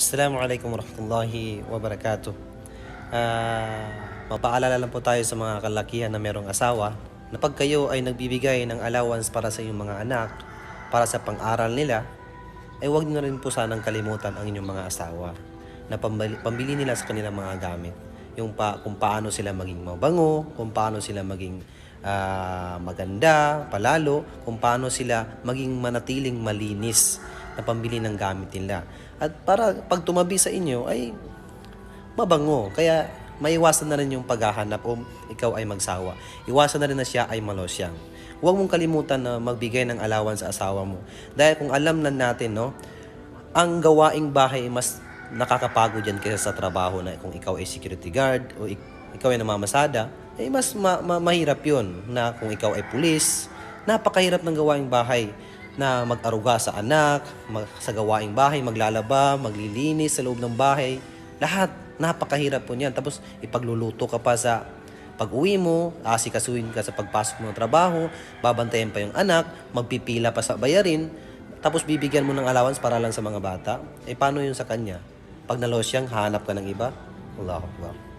Assalamualaikum warahmatullahi wabarakatuh. Ah, mapaalala lang po tayo sa mga kalakihan na merong asawa na pag kayo ay nagbibigay ng allowance para sa inyong mga anak, para sa pang-aral nila, ay huwag niyo na rin po sanang kalimutan ang inyong mga asawa na pambili, pambili nila sa kanilang mga gamit. Yung pa, kung paano sila maging mabango, kung paano sila maging ah, maganda, palalo, kung paano sila maging manatiling malinis na pambili ng gamit nila. At para pag tumabi sa inyo ay mabango. Kaya maiwasan na rin yung paghahanap o ikaw ay magsawa. Iwasan na rin na siya ay malosyang. Huwag mong kalimutan na magbigay ng allowance sa asawa mo. Dahil kung alam na natin, no, ang gawaing bahay ay mas nakakapagod yan kaysa sa trabaho na kung ikaw ay security guard o ik- ikaw ay namamasada, eh mas ma- ma- mahirap yun na kung ikaw ay pulis, napakahirap ng gawaing bahay na mag-aruga sa anak, mag- sa gawaing bahay, maglalaba, maglilinis sa loob ng bahay. Lahat, napakahirap po niyan. Tapos ipagluluto ka pa sa pag-uwi mo, asikasuhin ka sa pagpasok mo ng trabaho, babantayan pa yung anak, magpipila pa sa bayarin, tapos bibigyan mo ng allowance para lang sa mga bata. Eh paano yun sa kanya? Pag nalosyang, hanap ka ng iba? Allahu Akbar.